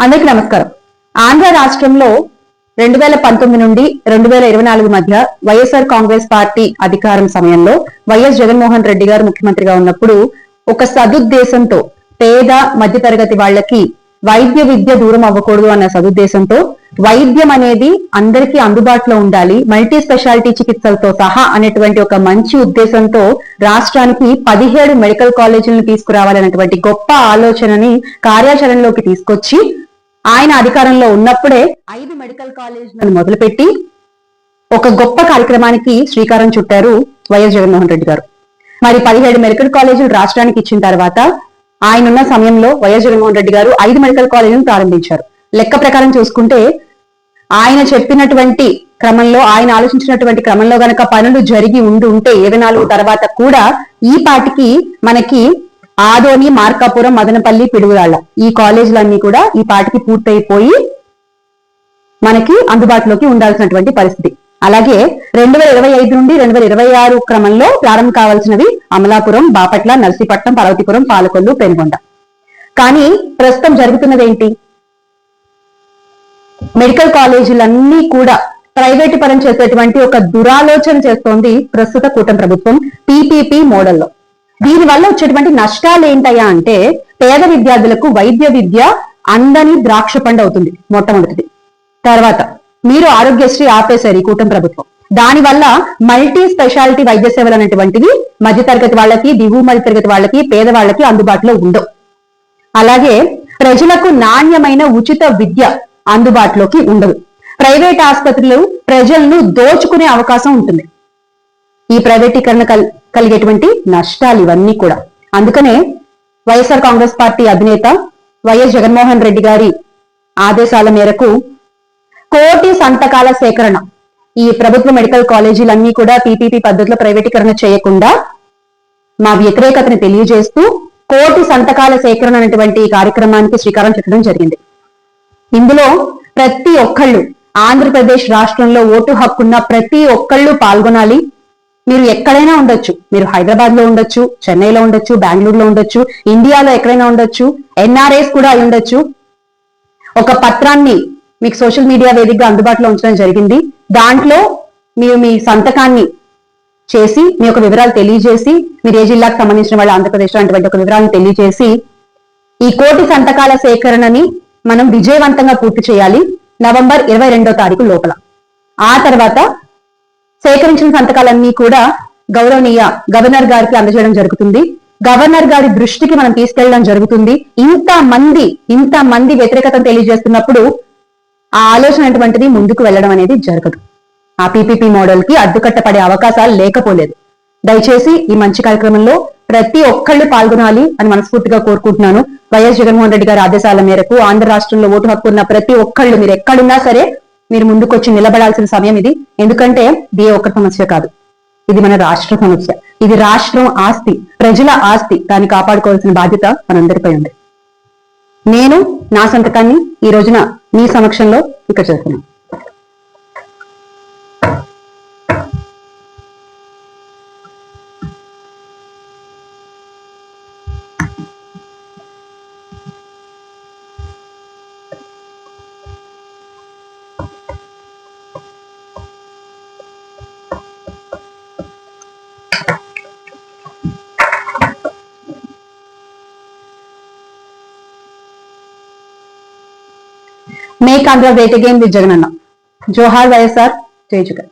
అందరికి నమస్కారం. ఆంధ్ర రాష్ట్రంలో రెండు వేల పంతొమ్మిది నుండి రెండు వేల ఇరవై నాలుగు మధ్య వైఎస్ఆర్ కాంగ్రెస్ పార్టీ అధికారం సమయంలో వైఎస్ జగన్మోహన్ రెడ్డి గారు ముఖ్యమంత్రిగా ఉన్నప్పుడు ఒక సదుద్దేశంతో పేద మధ్యతరగతి వాళ్ళకి వైద్య విద్య దూరం అవ్వకూడదు అన్న సదుద్దేశంతో వైద్యం అనేది అందరికీ అందుబాటులో ఉండాలి మల్టీ స్పెషాలిటీ చికిత్సలతో సహా అనేటువంటి ఒక మంచి ఉద్దేశంతో రాష్ట్రానికి పదిహేడు మెడికల్ కాలేజీలను తీసుకురావాలనేటువంటి గొప్ప ఆలోచనని కార్యాచరణలోకి తీసుకొచ్చి ఆయన అధికారంలో ఉన్నప్పుడే ఐదు మెడికల్ కాలేజీలను మొదలుపెట్టి ఒక గొప్ప కార్యక్రమానికి శ్రీకారం చుట్టారు వైఎస్ జగన్మోహన్ రెడ్డి గారు. మరి పదిహేడు మెడికల్ కాలేజీలు రాష్ట్రానికి ఇచ్చిన తర్వాత ఆయన ఉన్న సమయంలో వైఎస్ జగన్మోహన్ రెడ్డి గారు ఐదు మెడికల్ కాలేజీలను ప్రారంభించారు. లెక్క ప్రకారం చూసుకుంటే ఆయన చెప్పినటువంటి క్రమంలో ఆయన ఆలోచించినటువంటి క్రమంలో గనక పనులు జరిగి ఉండి ఉంటే ఇరవై నాలుగు తర్వాత కూడా ఈ పాటికి మనకి ఆదోని మార్కాపురం మదనపల్లి పిడుగురాళ్ళ. ఈ కాలేజీలన్నీ కూడా ఈ పాటికి పూర్తయిపోయి మనకి అందుబాటులోకి ఉండాల్సినటువంటి పరిస్థితి. అలాగే రెండు వేల ఇరవై ఐదు నుండి రెండు వేల ఇరవై ఆరు క్రమంలో ప్రారంభం కావాల్సినవి అమలాపురం బాపట్ల నర్సీపట్నం పార్వతీపురం పాలకొల్లు పెనుగొండ. కానీ ప్రస్తుతం జరుగుతున్నది ఏంటి? మెడికల్ కాలేజీలన్నీ కూడా ప్రైవేటు పరం చేసేటువంటి ఒక దురాలోచన చేస్తోంది ప్రస్తుత కూటమి ప్రభుత్వం పీపీపీ మోడల్లో. దీని వల్ల వచ్చేటువంటి నష్టాలు ఏంటయ్యా అంటే పేద విద్యార్థులకు వైద్య విద్య అందని ద్రాక్ష పండు అవుతుంది మొట్టమొదటిది. తర్వాత మీరు ఆరోగ్యశ్రీ ఆపేశారు ఈ కూటమి ప్రభుత్వం. దాని వల్ల మల్టీ స్పెషాలిటీ వైద్య సేవలు అనేటువంటివి మధ్యతరగతి వాళ్ళకి దిగువ మధ్యతరగతి వాళ్ళకి పేదవాళ్ళకి అందుబాటులో ఉండవు. అలాగే ప్రజలకు నాణ్యమైన ఉచిత విద్య అందుబాటులోకి ఉండదు. ప్రైవేట్ ఆసుపత్రులు ప్రజలను దోచుకునే అవకాశం ఉంటుంది. ఈ ప్రైవేటీకరణ కల్ కలిగేటువంటి నష్టాలు ఇవన్నీ కూడా. అందుకనే వైఎస్ఆర్ కాంగ్రెస్ పార్టీ అధినేత వైఎస్ జగన్మోహన్ రెడ్డి గారి ఆదేశాల మేరకు కోటి సంతకాల సేకరణ ఈ ప్రభుత్వ మెడికల్ కాలేజీలన్నీ కూడా పీపీపీ పద్ధతిలో ప్రైవేటీకరణ చేయకుండా మా వ్యతిరేకతను తెలియజేస్తూ కోటి సంతకాల సేకరణ అనేటువంటి కార్యక్రమానికి శ్రీకారం చుట్టడం జరిగింది. ఇందులో ప్రతి ఒక్కళ్ళు ఆంధ్రప్రదేశ్ రాష్ట్రంలో ఓటు హక్కున్న ప్రతి ఒక్కళ్ళు పాల్గొనాలి మీరు ఎక్కడైనా ఉండొచ్చు. మీరు హైదరాబాద్లో ఉండొచ్చు చెన్నైలో ఉండొచ్చు బెంగళూరులో ఉండొచ్చు ఇండియాలో ఎక్కడైనా ఉండొచ్చు ఎన్ఆర్ఐస్ కూడా అయి ఉండొచ్చు. ఒక పత్రాన్ని మీకు సోషల్ మీడియా వేదికగా అందుబాటులో ఉంచడం జరిగింది. దాంట్లో మీరు మీ సంతకాన్ని చేసి మీ యొక్క వివరాలు తెలియజేసి మీరు ఏ జిల్లాకు సంబంధించిన వాళ్ళు ఆంధ్రప్రదేశ్ అటువంటి ఒక వివరాలను తెలియజేసి ఈ కోటి సంతకాల సేకరణని మనం విజయవంతంగా పూర్తి చేయాలి. నవంబర్ ఇరవై రెండో తారీఖు లోపల. ఆ తర్వాత సేకరించిన సంతకాలన్నీ కూడా గౌరవనీయ గవర్నర్ గారికి అందజేయడం జరుగుతుంది. గవర్నర్ గారి దృష్టికి మనం తీసుకెళ్ళడం జరుగుతుంది. ఇంత మంది ఇంత మంది వ్యతిరేకతను తెలియజేస్తున్నప్పుడు ఆ ఆలోచన అటువంటిది ముందుకు వెళ్ళడం అనేది జరగదు. ఆ పీపీపీ మోడల్కి అడ్డుకట్ట పడే అవకాశాలు లేకపోలేదు. దయచేసి ఈ మంచి కార్యక్రమంలో ప్రతి ఒక్కళ్ళు పాల్గొనాలి అని మనస్ఫూర్తిగా కోరుకుంటున్నాను. వైఎస్ జగన్మోహన్ రెడ్డి గారి ఆదేశాల మేరకు ఆంధ్ర రాష్ట్రంలో ఓటు హక్కు ఉన్న ప్రతి ఒక్కళ్ళు మీరు ఎక్కడున్నా సరే మీరు ముందుకొచ్చి నిలబడాల్సిన సమయం ఇది. ఎందుకంటే ఇది ఒక్క సమస్య కాదు. ఇది మన రాష్ట్ర సమస్య. ఇది రాష్ట్రం ఆస్తి ప్రజల ఆస్తి. దాన్ని కాపాడుకోవాల్సిన బాధ్యత మనందరిపై ఉంది. నేను నా సంతకాన్ని ఈ రోజున మీ సమక్షంలో ఇక్కడ చేస్తున్నాను make Andhra great again with Jaganna జోహార్ వైఎస్ఆర్ జై జగన్